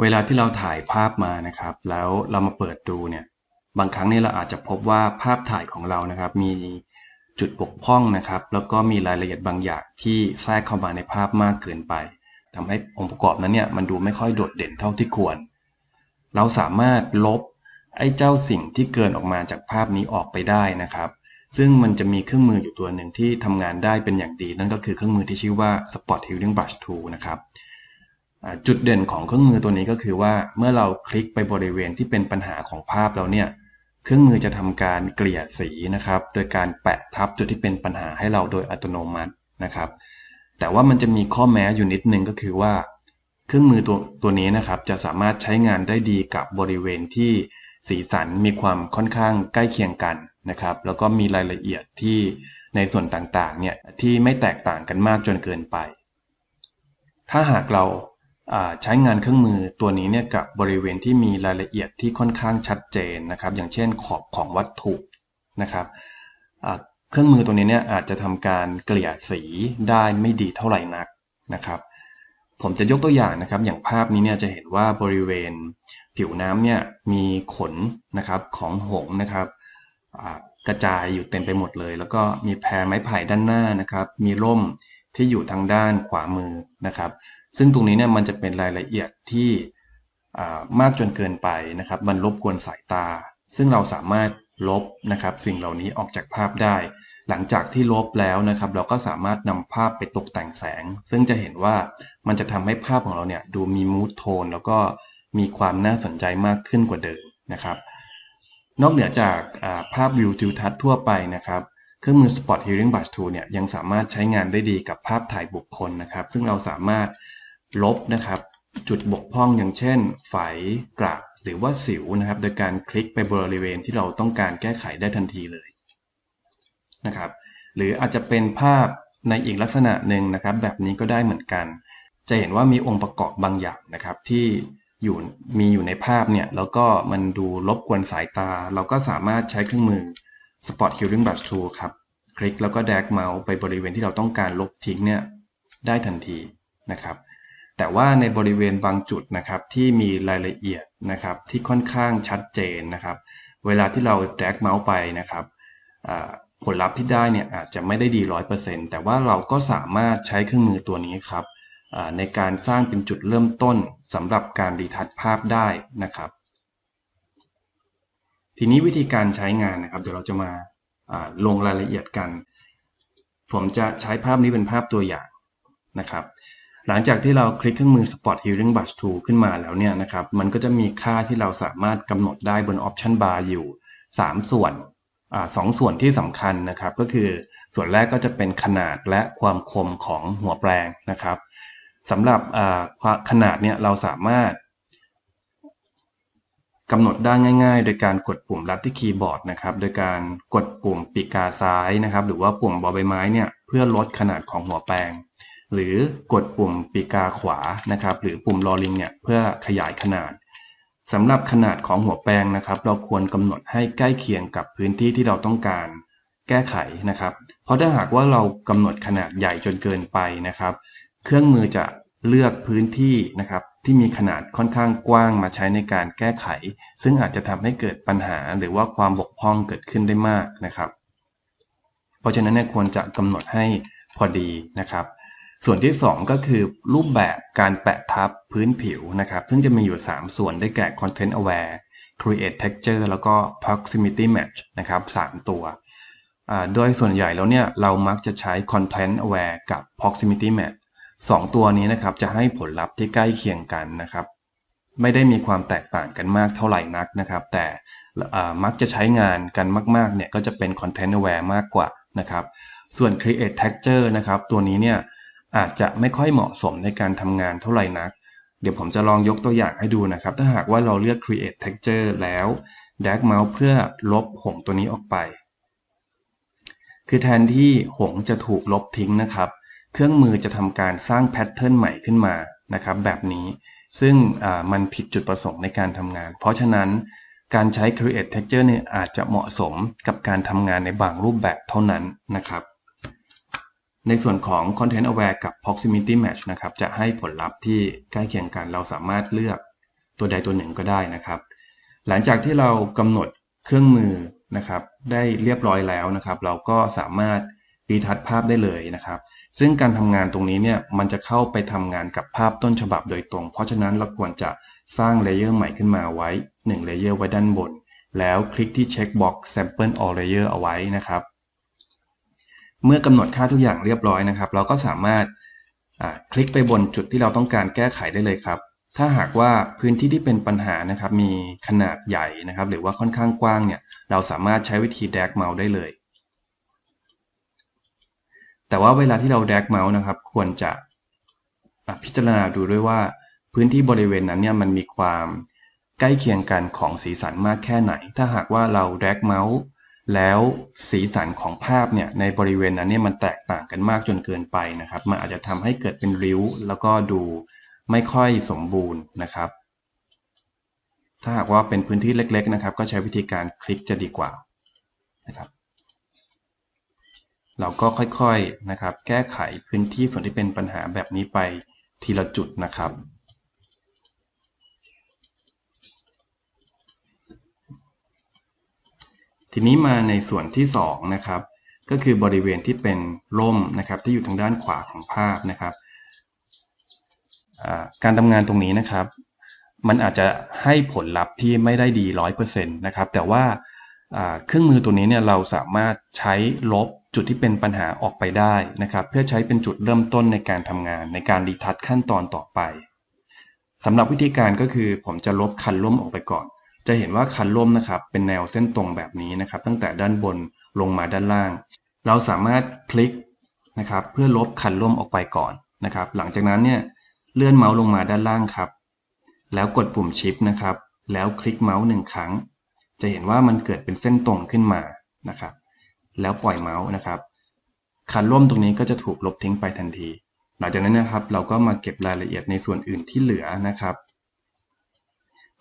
เวลาที่เราถ่ายภาพมานะครับ แล้วเรามาเปิดดูเนี่ย บางครั้งเนี่ยเราอาจจะพบว่าภาพถ่ายของเรานะครับ มีจุดบกพร่องนะครับ แล้วก็มีรายละเอียดบางอย่างที่แทรกเข้ามาในภาพมากเกินไปทำให้องค์ประกอบนั้นเนี่ยมันดูไม่ค่อยโดดเด่นเท่าที่ควร เราสามารถลบไอ้เจ้าสิ่งที่เกินออกมาจากภาพนี้ออกไปได้นะครับ ซึ่งมันจะมีเครื่องมืออยู่ตัวหนึ่งที่ทำงานได้เป็นอย่างดี นั่นก็คือเครื่องมือที่ชื่อว่า Spot Healing Brush Tool นะครับ จุดเด่นของเครื่องมือตัวนี้ก็คือว่าเมื่อเราคลิกไปบริเวณที่เป็นปัญหาของภาพแล้วเนี่ยเครื่องมือจะทำการเกลี่ยสีนะครับ โดยการแปะทับจุดที่เป็นปัญหาให้เราโดยอัตโนมัตินะครับ แต่ว่ามันจะมีข้อแม้อยู่นิดนึงก็คือว่า เครื่องมือตัวตัวนี้นะครับ จะสามารถใช้งานได้ดีกับบริเวณที่สีสันมีความค่อนข้างใกล้เคียงกันนะครับ แล้วก็มีรายละเอียดที่ในส่วนต่างๆเนี่ยที่ไม่แตกต่างกันมากจนเกินไป ถ้าหากเรา ใช้งานเครื่องมือตัวนี้เนี่ยกับบริเวณที่มีรายละเอียดที่ค่อนข้างชัดเจนนะครับ อย่างเช่นขอบของวัตถุนะครับเครื่องมือตัวนี้เนี่ยอาจจะทำการเกลี่ยสีได้ไม่ดีเท่าไหร่นักนะครับ ผมจะยกตัวอย่างนะครับ อย่างภาพนี้เนี่ยจะเห็นว่าบริเวณผิวน้ำเนี่ยมีขนนะครับของหงส์นะครับกระจายอยู่เต็มไปหมดเลย แล้วก็มีแพรไม้ไผ่ด้านหน้านะครับ มีร่มที่อยู่ทางด้านขวามือนะครับ ซึ่งตรงนี้เนี่ยมันจะเป็นรายละเอียดที่มากจนเกินไปนะครับ มันรบกวนสายตา ซึ่งเราสามารถลบนะครับ สิ่งเหล่านี้ออกจากภาพได้ หลังจากที่ลบแล้วนะครับ เราก็สามารถนำภาพไปตกแต่งแสง ซึ่งจะเห็นว่ามันจะทำให้ภาพของเราเนี่ยดูมีมูทโทนแล้วก็มีความน่าสนใจมากขึ้นกว่าเดิมนะครับ นอกเหนือจากาภาพวิวทิวทัศน์ทั่วไปนะครับเครื่องมือ Spot Healing Brush Tool เนี่ยยังสามารถใช้งานได้ดีกับภาพถ่ายบุคคลนะครับ ซึ่งเราสามารถ ลบนะครับ จุดบกพร่องอย่างเช่นไฝกระหรือว่าสิวนะครับ โดยการคลิกไปบริเวณที่เราต้องการแก้ไขได้ทันทีเลยนะครับ หรืออาจจะเป็นภาพในอีกลักษณะหนึ่งนะครับ แบบนี้ก็ได้เหมือนกัน จะเห็นว่ามีองค์ประกอบบางอย่างนะครับ ที่อยู่มีอยู่ในภาพเนี่ย แล้วก็มันดูรบกวนสายตา เราก็สามารถใช้เครื่องมือ Spot Healing Brush Tool ครับ คลิกแล้วก็แดกเมาส์ไปบริเวณที่เราต้องการลบทิ้งเนี่ยได้ทันทีนะครับ แต่ว่าในบริเวณบางจุดนะครับที่มีรายละเอียดนะครับที่ค่อนข้างชัดเจนนะครับ เวลาที่เราแดกเมาส์ไปนะครับผลลัพธ์ที่ได้เนี่ยอาจจะไม่ได้ดี 100%แต่ว่าเราก็สามารถใช้เครื่องมือตัวนี้ครับในการสร้างเป็นจุดเริ่มต้นสำหรับการรีทัชภาพได้นะครับ ทีนี้วิธีการใช้งานนะครับ เดี๋ยวเราจะมาอ่าลงรายละเอียดกัน ผมจะใช้ภาพนี้เป็นภาพตัวอย่างนะครับ หลังจากที่เราคลิกเครื่องมือ Spot Healing Brush Tool ขึ้นมาแล้วเนี่ยนะครับ มันก็จะมีค่าที่เราสามารถกำหนดได้บน Option Bar อยู่ 3 ส่วนอสองส่วนที่สำคัญนะครับ ก็คือส่วนแรกก็จะเป็นขนาดและความคมของหัวแปลงนะครับสำหรับขนาดเนี่ยเราสามารถกำหนดได้ง่าย ๆ โดยการกดปุ่มลัดที่คีย์บอร์ดนะครับ โดยการกดปุ่มปีกกาซ้ายนะครับ หรือว่าปุ่มบอใบไม้เนี่ยเพื่อลดขนาดของหัวแปลง หรือกดปุ่มปีกาขวานะครับ หรือปุ่มลอลิงเนี่ยเพื่อขยายขนาดสำหรับขนาดของหัวแปลงนะครับ เราควรกำหนดให้ใกล้เคียงกับพื้นที่ที่เราต้องการแก้ไขนะครับ เพราะถ้าหากว่าเรากำหนดขนาดใหญ่จนเกินไปนะครับ เครื่องมือจะเลือกพื้นที่นะครับที่มีขนาดค่อนข้างกว้างมาใช้ในการแก้ไข ซึ่งอาจจะทำให้เกิดปัญหาหรือว่าความบกพร่องเกิดขึ้นได้มากนะครับ เพราะฉะนั้นควรจะกำหนดให้พอดีนะครับ ส่วนที่ 2 ก็คือรูปแบบการแปะทับพื้นผิวนะครับ ซึ่งจะมีอยู่ 3 ส่วนได้แก่ Content Aware Create Texture แล้วก็ Proximity Match นะครับ 3 ตัว โดยส่วนใหญ่แล้วเนี่ยเรามักจะใช้ Content Aware กับ Proximity Match สองตัวนี้นะครับจะให้ผลลัพธ์ที่ใกล้เคียงกันนะครับ ไม่ได้มีความแตกต่างกันมากเท่าไหร่นักนะครับ แต่มักจะใช้งานกันมากๆเนี่ยก็จะเป็น Content Aware มากกว่านะครับ ส่วน Create Texture นะครับ ตัวนี้เนี่ย อาจจะไม่ค่อยเหมาะสมในการทำงานเท่าไหร่นัก เดี๋ยวผมจะลองยกตัวอย่างให้ดูนะครับ ถ้าหากว่าเราเลือก Create Texture แล้ว Drag Mouse เพื่อลบหงตัวนี้ออกไป คือแทนที่หงจะถูกลบทิ้งนะครับ เครื่องมือจะทำการสร้างแพทเทิร์นใหม่ขึ้นมานะครับแบบนี้ซึ่งมันผิดจุดประสงค์ในการทำงาน เพราะฉะนั้นการใช้ Create Texture เนี่ยอาจจะเหมาะสมกับการทำงานในบางรูปแบบเท่านั้นนะครับ ในส่วนของ Content Aware กับ Proximity Match นะครับ จะให้ผลลัพธ์ที่ใกล้เคียงกัน เราสามารถเลือกตัวใดตัวหนึ่งก็ได้นะครับ หลังจากที่เรากำหนดเครื่องมือนะครับ ได้เรียบร้อยแล้วนะครับ เราก็สามารถรีทัชภาพได้เลยนะครับ ซึ่งการทำงานตรงนี้เนี่ยมันจะเข้าไปทำงานกับภาพต้นฉบับโดยตรง เพราะฉะนั้นเราควรจะสร้างเลเยอร์ใหม่ขึ้นมาไว้1เลเยอร์ไว้ด้านบน แล้วคลิกที่เช็คบ็อกซ์ sample all layer เอาไว้นะครับ เมื่อกำหนดค่าทุกอย่างเรียบร้อยนะครับ เราก็สามารถคลิกไปบนจุดที่เราต้องการแก้ไขได้เลยครับ ถ้าหากว่าพื้นที่ที่เป็นปัญหานะครับ มีขนาดใหญ่นะครับ หรือว่าค่อนข้างกว้างเนี่ย เราสามารถใช้วิธี drag mouse ได้เลย แต่ว่าเวลาที่เรา drag mouse นะครับ ควรจะพิจารณาดูด้วยว่า พื้นที่บริเวณนั้นเนี่ยมันมีความใกล้เคียงกันของสีสันมากแค่ไหน ถ้าหากว่าเรา drag mouse แล้วสีสันของภาพเนี่ยในบริเวณนั้นเนี่ยมันแตกต่างกันมากจนเกินไปนะครับ มันอาจจะทำให้เกิดเป็นริ้ว แล้วก็ดูไม่ค่อยสมบูรณ์นะครับ ถ้าหากว่าเป็นพื้นที่เล็ก ๆนะครับ ก็ใช้วิธีการคลิกจะดีกว่านะครับ เราก็ค่อยๆนะครับ แก้ไขพื้นที่ส่วนที่เป็นปัญหาแบบนี้ไปทีละจุดนะครับ ทีนี้มาในส่วนที่2นะครับ ก็คือบริเวณที่เป็นร่มนะครับ ที่อยู่ทางด้านขวาของภาพนะครับ การทำงานตรงนี้นะครับ มันอาจจะให้ผลลัพธ์ที่ไม่ได้ดี 100%นะครับ แต่ว่าเครื่องมือตัวนี้เนี่ยเราสามารถใช้ลบจุดที่เป็นปัญหาออกไปได้นะครับ เพื่อใช้เป็นจุดเริ่มต้นในการทำงานในการรีทัชขั้นตอนต่อไปสำหรับวิธีการก็คือผมจะลบคันร่มออกไปก่อน จะเห็นว่าคันร่มนะครับเป็นแนวเส้นตรงแบบนี้นะครับ ตั้งแต่ด้านบนลงมาด้านล่าง เราสามารถคลิกนะครับเพื่อลบคันร่มออกไปก่อนนะครับ หลังจากนั้นเนี่ยเลื่อนเมาส์ลงมาด้านล่างครับ แล้วกดปุ่มชิปนะครับ แล้วคลิกเมาส์หนึ่งครั้ง จะเห็นว่ามันเกิดเป็นเส้นตรงขึ้นมานะครับ แล้วปล่อยเมาส์นะครับ คันร่มตรงนี้ก็จะถูกลบทิ้งไปทันที หลังจากนั้นนะครับ เราก็มาเก็บรายละเอียดในส่วนอื่นที่เหลือนะครับ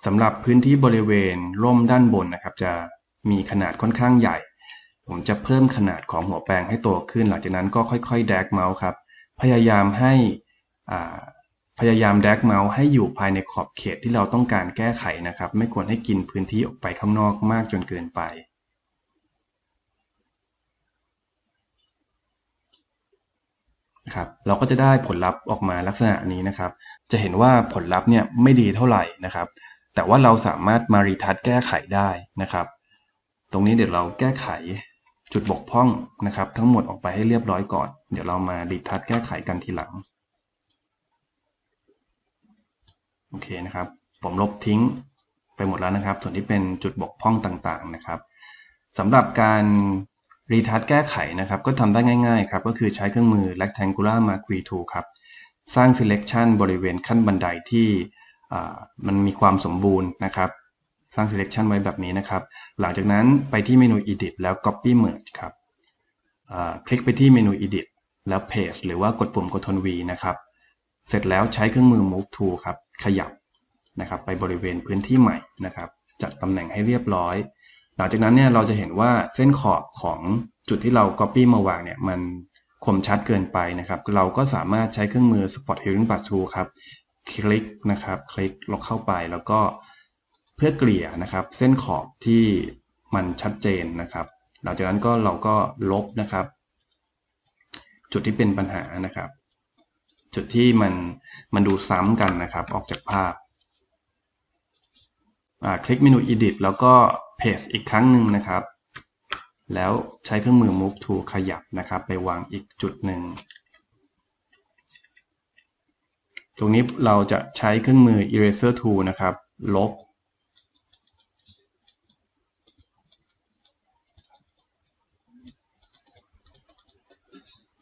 สำหรับพื้นที่บริเวณร่มด้านบนนะครับ จะมีขนาดค่อนข้างใหญ่ ผมจะเพิ่มขนาดของหัวแปรงให้โตขึ้น หลังจากนั้นก็ค่อยๆแดกเมาส์ครับ พยายามให้พยายามแดกเมาส์ให้อยู่ภายในขอบเขตที่เราต้องการแก้ไขนะครับ ไม่ควรให้กินพื้นที่ออกไปข้างนอกมากจนเกินไปครับเราก็จะได้ผลลัพธ์ออกมาลักษณะนี้นะครับ จะเห็นว่าผลลัพธ์เนี่ยไม่ดีเท่าไหร่นะครับ แต่ว่าเราสามารถมารีทัชแก้ไขได้นะครับ ตรงนี้เดี๋ยวเราแก้ไขจุดบกพร่องนะครับ ทั้งหมดออกไปให้เรียบร้อยก่อน เดี๋ยวเรามารีทัชแก้ไขกันทีหลังโอเคนะครับ ผมลบทิ้งไปหมดแล้วนะครับ ส่วนที่เป็นจุดบกพร่องต่างๆนะครับสำหรับการรีทัชแก้ไขนะครับ ก็ทำได้ง่ายๆครับ ก็คือใช้เครื่องมือ rectangular marquee tool ครับ สร้าง selection บริเวณขั้นบันไดที่ มันมีความสมบูรณ์นะครับ สร้าง selection ไว้แบบนี้นะครับ หลังจากนั้นไปที่เมนู edit แล้ว copy merge ครับคลิกไปที่เมนู edit แล้ว paste หรือว่ากดปุ่ม Ctrl V นะครับ เสร็จแล้วใช้เครื่องมือ move tool ครับ ขยับนะครับ ไปบริเวณพื้นที่ใหม่นะครับ จัดตำแหน่งให้เรียบร้อย หลังจากนั้นเนี่ยเราจะเห็นว่าเส้นขอบของจุดที่เรา copy มาวางเนี่ยมันคมชัดเกินไปนะครับ เราก็สามารถใช้เครื่องมือ spot healing path tool ครับ คลิกนะครับ คลิกลงเข้าไปแล้วก็เพื่อเกลี่ยนะครับ เส้นขอบที่มันชัดเจนนะครับ หลังจากนั้นก็เราก็ลบนะครับ จุดที่เป็นปัญหานะครับ จุดที่มันมันดูซ้ำกันนะครับ ออกจากภาพคลิกเมนู edit แล้วก็ paste อีกครั้งหนึ่งนะครับ แล้วใช้เครื่องมือ move to ขยับนะครับ ไปวางอีกจุดหนึ่ง ตรงนี้เราจะใช้เครื่องมือ eraser tool นะครับ ลบ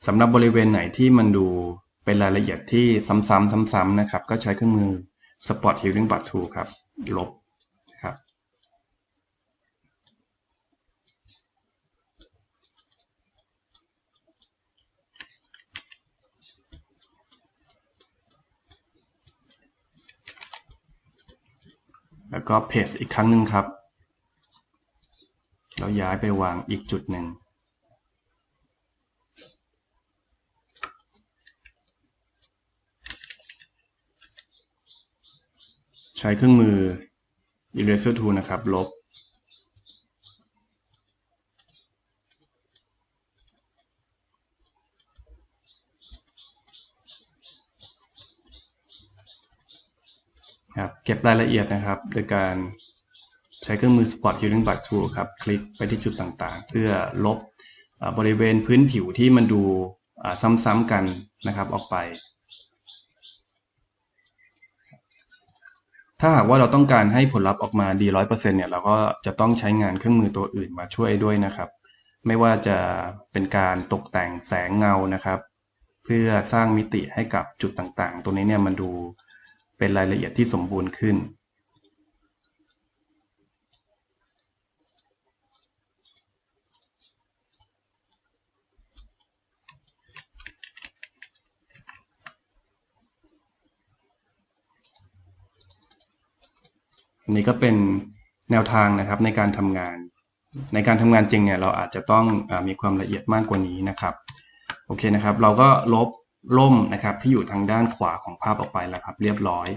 สำหรับบริเวณไหนที่มันดูเป็นรายละเอียดที่ซ้ำๆซ้ำๆนะครับ ก็ใช้เครื่องมือ spot healing path tool ครับ ลบครับ แล้วก็เพจอีกครั้งหนึ่งครับ เราย้ายไปวางอีกจุดหนึ่ง ใช้เครื่องมือ eraser tool นะครับ ลบ ครับ เก็บรายละเอียดนะครับ โดยการใช้เครื่องมือ Spot Healing Brush Tool ครับ คลิกไปที่จุดต่างๆ เพื่อลบบริเวณพื้นผิวที่มันดูซ้ำๆกันนะครับออกไป ถ้าหากว่าเราต้องการให้ผลลัพธ์ออกมาดี 100%เนี่ยเราก็จะต้องใช้งานเครื่องมือตัวอื่นมาช่วยด้วยนะครับ ไม่ว่าจะเป็นการตกแต่งแสงเงานะครับ เพื่อสร้างมิติให้กับจุดต่างๆตรงนี้เนี่ยมันดู เป็นรายละเอียดที่สมบูรณ์ขึ้นอันนี้ก็เป็นแนวทางนะครับในการทำงาน ในการทำงานจริงเนี่ยเราอาจจะต้องอมีความละเอียดมากกว่านี้นะครับ โอเคนะครับ เราก็ลบ ล่มนะครับที่อยู่ทางด้านขวาของภาพออกไปแล้วครับเรียบร้อย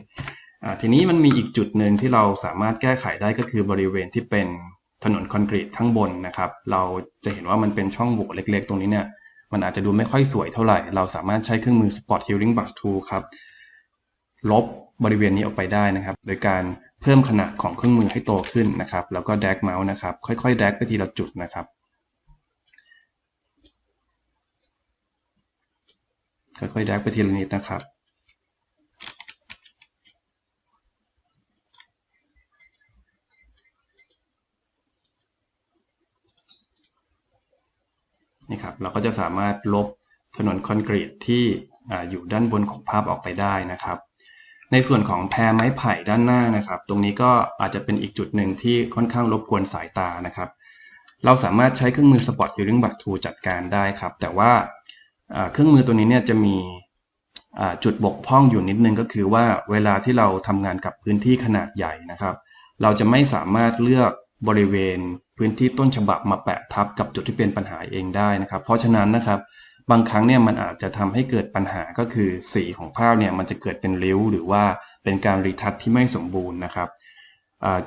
อทีนี้มันมีอีกจุดหนึ่งที่เราสามารถแก้ไขได้ก็คือบริเวณที่เป็นถนนคอนกรีตข้างบนนะครับ เราจะเห็นว่ามันเป็นช่องโหว่เล็กๆ ตรงนี้เนี่ยมันอาจจะดูไม่ค่อยสวยเท่าไหร่ เราสามารถใช้เครื่องมือ Spot Healing Brush Tool ครับลบบริเวณนี้ออกไปได้นะครับ โดยการเพิ่มขนาดของเครื่องมือให้โตขึ้นนะครับ แล้วก็แดกเมาส์นะครับ ค่อยๆแดกไปทีละจุดนะครับ ค่อยๆแดกไปทีละนิดนะครับ นี่ครับ เราก็จะสามารถลบถนนคอนกรีตที่อยู่ด้านบนของภาพออกไปได้นะครับ ในส่วนของแพรไม้ไผ่ด้านหน้านะครับ ตรงนี้ก็อาจจะเป็นอีกจุดหนึ่งที่ค่อนข้างรบกวนสายตานะครับ เราสามารถใช้เครื่องมือ Spot Healing Brush Tool จัดการได้ครับ แต่ว่า เครื่องมือตัวนี้เนี่ยจะมีจุดบกพร่องอยู่นิดนึงก็คือว่าเวลาที่เราทำงานกับพื้นที่ขนาดใหญ่นะครับ เราจะไม่สามารถเลือกบริเวณพื้นที่ต้นฉบับมาแปะทับกับจุดที่เป็นปัญหาเองได้นะครับ เพราะฉะนั้นนะครับบางครั้งเนี่ยมันอาจจะทำให้เกิดปัญหาก็คือสีของภาพเนี่ยมันจะเกิดเป็นริ้ว หรือว่าเป็นการรีทัชที่ไม่สมบูรณ์นะครับ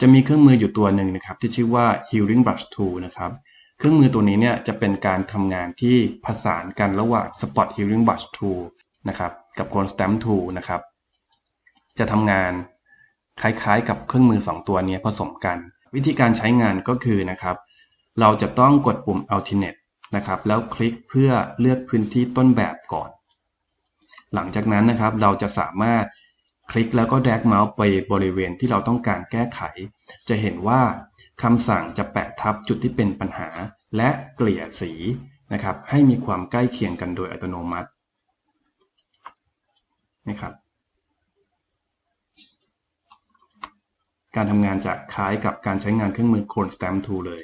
จะมีเครื่องมืออยู่ตัวหนึ่งนะครับที่ชื่อว่า Healing Brush Tool นะครับ เครื่องมือตัวนี้เนี่ยจะเป็นการทำงานที่ผสานกันระหว่าง Spot Healing Brush Tool นะครับกับ c o n Stamp Tool นะครับ จะทำงานคล้ายๆ กับเครื่องมือ 2 ตัวนี้ผสมกัน วิธีการใช้งานก็คือนะครับ เราจะต้องกดปุ่ม Alternate นะครับแล้วคลิกเพื่อเลือกพื้นที่ต้นแบบก่อน หลังจากนั้นนะครับเราจะสามารถคลิกแล้วก็แดกเมาส์ไปบริเวณที่เราต้องการแก้ไข จะเห็นว่า คำสั่งจะแปะทับจุดที่เป็นปัญหา และเกลี่ยสีนะครับ ให้มีความใกล้เคียงกันโดยอัตโนมัตินะครับ การทำงานจะคล้ายกับการใช้งานเครื่องมือ Cone Stamp Tool เลย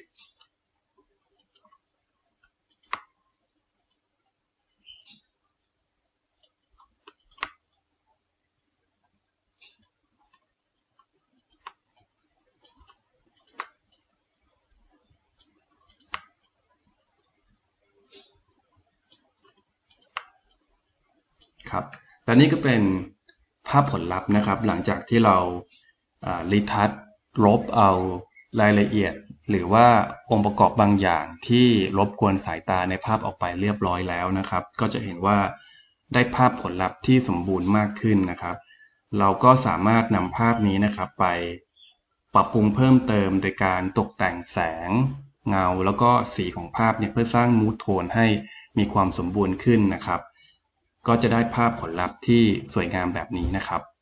ครับ และนี่ก็เป็นภาพผลลัพธ์นะครับ หลังจากที่เรารีทัชลบเอารายละเอียด หรือว่าองค์ประกอบบางอย่างที่รบกวนสายตาในภาพออกไปเรียบร้อยแล้วนะครับ ก็จะเห็นว่าได้ภาพผลลัพธ์ที่สมบูรณ์มากขึ้นนะครับ เราก็สามารถนำภาพนี้นะครับไปปรับปรุงเพิ่มเติมโดยการตกแต่งแสงเงาแล้วก็สีของภาพเนี่ยเพื่อสร้างมูทโทนให้มีความสมบูรณ์ขึ้นนะครับ ก็จะได้ภาพผลลัพธ์ที่สวยงามแบบนี้นะครับ